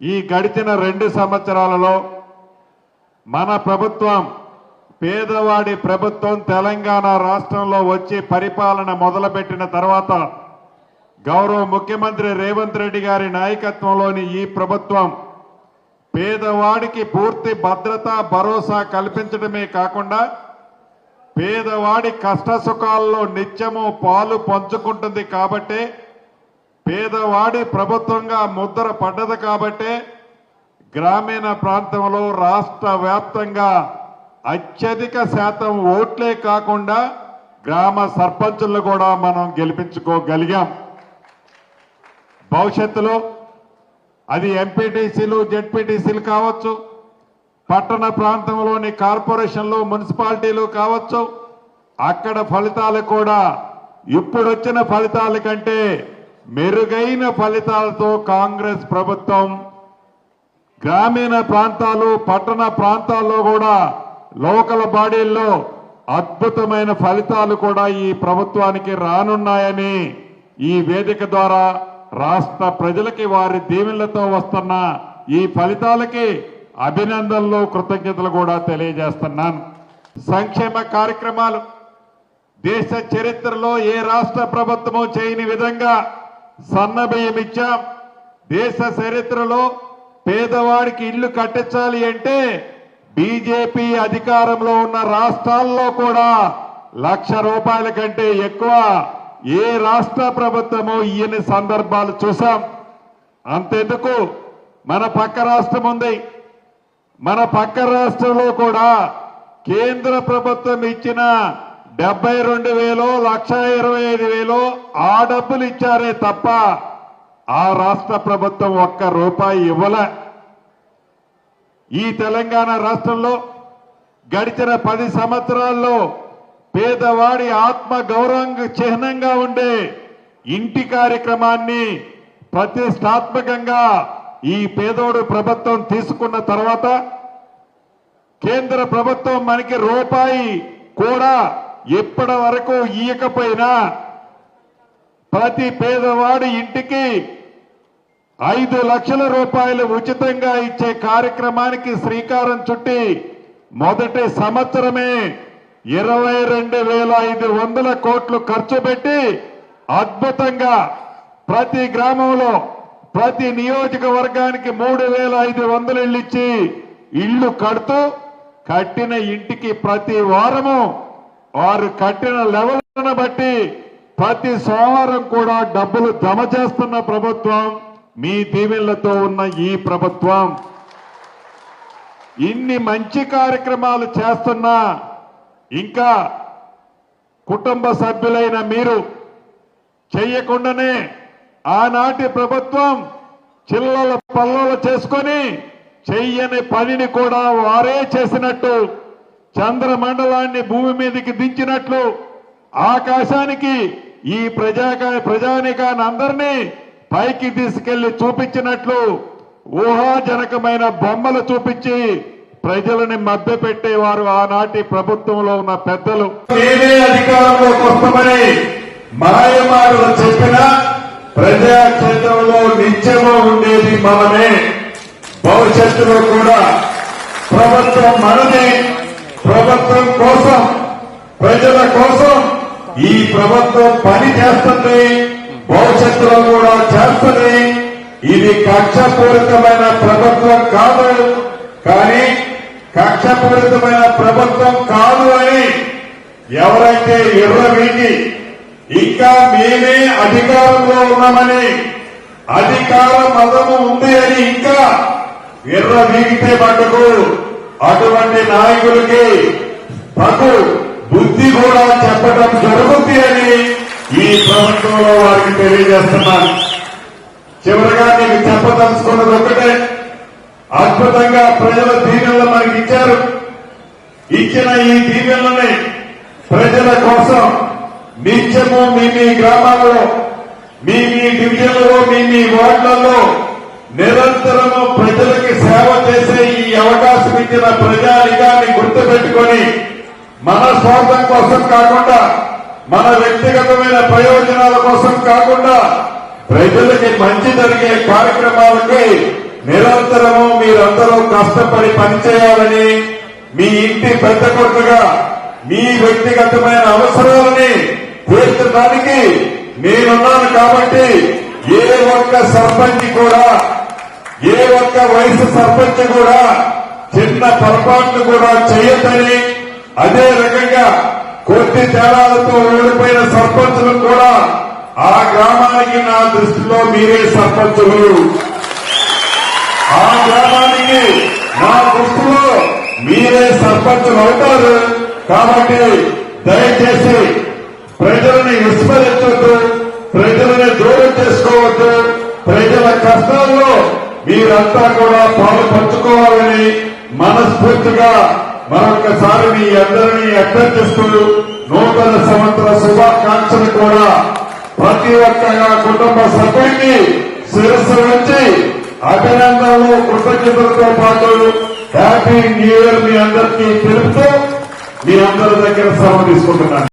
ఈ గడిచిన రెండు సంవత్సరాలలో మన ప్రభుత్వం పేదవాడి ప్రభుత్వం తెలంగాణ రాష్ట్రంలో వచ్చి పరిపాలన మొదలుపెట్టిన తర్వాత గౌరవ ముఖ్యమంత్రి రేవంత్ రెడ్డి గారి నాయకత్వంలోని ఈ ప్రభుత్వం పేదవాడికి పూర్తి భద్రత భరోసా కల్పించడమే కాకుండా పేదవాడి కష్ట సుఖాల్లో నిత్యము పాలు పంచుకుంటుంది కాబట్టే పేదవాడి ప్రభుత్వంగా ముద్ర పడ్డది కాబట్టే గ్రామీణ ప్రాంతంలో రాష్ట్ర వ్యాప్తంగా అత్యధిక శాతం ఓట్లే కాకుండా గ్రామ సర్పంచులను కూడా మనం గెలిపించుకోగలిగాం. భవిష్యత్తులో అది ఎంపీటీసీలు జెడ్పీటీసీలు కావచ్చు పట్టణ ప్రాంతంలోని కార్పొరేషన్లు మున్సిపాలిటీలు కావచ్చు అక్కడ ఫలితాలు కూడా ఇప్పుడొచ్చిన ఫలితాల కంటే మెరుగైన ఫలితాలతో కాంగ్రెస్ ప్రభుత్వం గ్రామీణ ప్రాంతాలు పట్టణ ప్రాంతాల్లో కూడా లోకల్ బాడీల్లో అద్భుతమైన ఫలితాలు కూడా ఈ ప్రభుత్వానికి రానున్నాయని ఈ వేదిక ద్వారా రాష్ట్ర ప్రజలకి వారి దీవెనలతో వస్తున్న ఈ ఫలితాలకి అభినందనలు కృతజ్ఞతలు కూడా తెలియజేస్తున్నాను. సంక్షేమ కార్యక్రమాలు దేశ చరిత్రలో ఏ రాష్ట్ర ప్రభుత్వము చేయని విధంగా సన్నబియ్యం ఇచ్చాం దేశ చరిత్రలో పేదవాడికి ఇల్లు కట్టించాలి అంటే బీజేపీ అధికారంలో ఉన్న రాష్ట్రాల్లో కూడా లక్ష రూపాయల కంటే ఎక్కువ ఏ రాష్ట్ర ప్రభుత్వము ఇయని సందర్భాలు చూసాం అంతెందుకు? మన పక్క రాష్ట్రం ఉంది. మన పక్క రాష్ట్రంలో కూడా కేంద్ర ప్రభుత్వం ఇచ్చిన డెబ్బై రెండు వేలు లక్ష ఇరవై ఐదు వేలు ఆ డబ్బులు ఇచ్చారే తప్ప ఆ రాష్ట్ర ప్రభుత్వం ఒక్క రూపాయి ఇవ్వలే. ఈ తెలంగాణ రాష్ట్రంలో గడిచిన పది సంవత్సరాల్లో పేదవాడి ఆత్మ గౌరవంగా చిహ్నంగా ఉండే ఇంటి కార్యక్రమాన్ని ప్రతిష్టాత్మకంగా ఈ పేదోడు ప్రభుత్వం తీసుకున్న తర్వాత కేంద్ర ప్రభుత్వం మనకి రూపాయి కూడా ఇప్పటి వరకు ఇయ్యకపోయినా ప్రతి పేదవాడి ఇంటికి ఐదు లక్షల రూపాయలు ఉచితంగా ఇచ్చే కార్యక్రమానికి శ్రీకారం చుట్టి మొదటి సంవత్సరమే ఇరవై రెండు వేల ఐదు వందల కోట్లు ఖర్చు పెట్టి అద్భుతంగా ప్రతి గ్రామంలో ప్రతి నియోజకవర్గానికి మూడు వేల ఐదు వందలు ఇళ్ళు ఇచ్చి ఇళ్ళు కడుతూ కట్టిన ఇంటికి ప్రతి వారము వారు కట్టిన లెవెల్ను బట్టి ప్రతి సోమవారం కూడా డబ్బులు జమ చేస్తున్న ప్రభుత్వం మీ దీవెళ్ళతో ఉన్న ఈ ప్రభుత్వం. ఇన్ని మంచి కార్యక్రమాలు చేస్తున్నా ఇంకా కుటుంబ సభ్యులైన మీరు చెయ్యకుండానే ఆనాటి ప్రభుత్వం చిల్లల పల్లలు చేసుకొని చెయ్యని పనిని కూడా వారే చేసినట్టు చంద్రమండలాన్ని భూమి మీదకి దించినట్లు ఆకాశానికి ఈ ప్రజా ప్రజానికాన్ని అందరినీ పైకి తీసుకెళ్ళి చూపించినట్లు ఊహాజనకమైన బొమ్మలు చూపించి ప్రజలని మభ్యపెట్టేవారు ఆనాటి ప్రభుత్వంలో ఉన్న పెద్దలు. నేనే అధికారంలోకి వస్తామని మాయమాటలు చెప్పిన ప్రజాక్షేత్రంలో నిత్యము ఉండేది మనమే. భవిష్యత్తులో కూడా ప్రభుత్వం మనదే. ప్రభుత్వం కోసం ప్రజల కోసం ఈ ప్రభుత్వం పని చేస్తుంది భవిష్యత్తులో కూడా చేస్తుంది. ఇది కక్షపూరితమైన ప్రభుత్వం కాదు. కానీ కక్షపూరితమైన ప్రభుత్వం కాదు అని ఎవరైతే ఎర్రవీటి ఇంకా మేమే అధికారంలో ఉన్నామని అధికార మతము ఉంది అని ఇంకా ఎర్ర వీగితే మటుకు అటువంటి నాయకులకి తగు బుద్ధి కూడా చెప్పడం జరుగుతుంది అని ఈ ప్రభుత్వంలో వారికి తెలియజేస్తున్నాను. చివరిగా మీకు చెప్పదలుచుకున్నది ఒకటే అద్భుతంగా ప్రజల దీవెనలు మనకి ఇచ్చారు. ఇచ్చిన ఈ దీవెనలని ప్రజల కోసం నిత్యము మీ మీ గ్రామాల్లో మీ మీ డివిజన్లలో మీ మీ వార్డులలో నిరంతరము ప్రజలకి సేవ చేసే ఈ అవకాశం ఇచ్చిన ప్రజానికాన్ని గుర్తుపెట్టుకొని మన స్వార్థం కోసం కాకుండా మన వ్యక్తిగతమైన ప్రయోజనాల కోసం కాకుండా ప్రజలకి మంచి జరిగే కార్యక్రమాలకి నిరంతరము మీరందరూ కష్టపడి పనిచేయాలని మీ ఇంటి పెద్ద కొడుకుగా మీ వ్యక్తిగతమైన అవసరాలని తీర్చడానికి నేనున్నాను కాబట్టి ఏ ఒక్క సర్పంచ్ కూడా ఏ ఒక్క వయసు సర్పంచ్ కూడా చిన్న పొరపాట్లు కూడా చేయొద్దని అదే రకంగా కొద్ది తేడాలతో ఓడిపోయిన సర్పంచులు కూడా ఆ గ్రామానికి నా దృష్టిలో మీరే సర్పంచులు. ఆ గ్రామానికి నా దృష్టిలో మీరే సర్పంచులు అవుతారు. కాబట్టి దయచేసి ప్రజలని విస్మరించొద్దు ప్రజలని దూరం చేసుకోవద్దు ప్రజల కష్టాల్లో మీరంతా కూడా పాలు పంచుకోవాలని మనస్ఫూర్తిగా మరొకసారి మీ అందరినీ అభ్యర్థిస్తూ నూతన సంవత్సర శుభాకాంక్షలు కూడా ప్రతి ఒక్క కుటుంబ సభ్యుడికి శిరస్సు నుంచి అభినందనలు కృతజ్ఞతలతో పాటు హ్యాపీ న్యూ ఇయర్ మీ అందరికీ తెలుపుతూ మీ అందరి దగ్గర సెలవు తీసుకుంటున్నాను.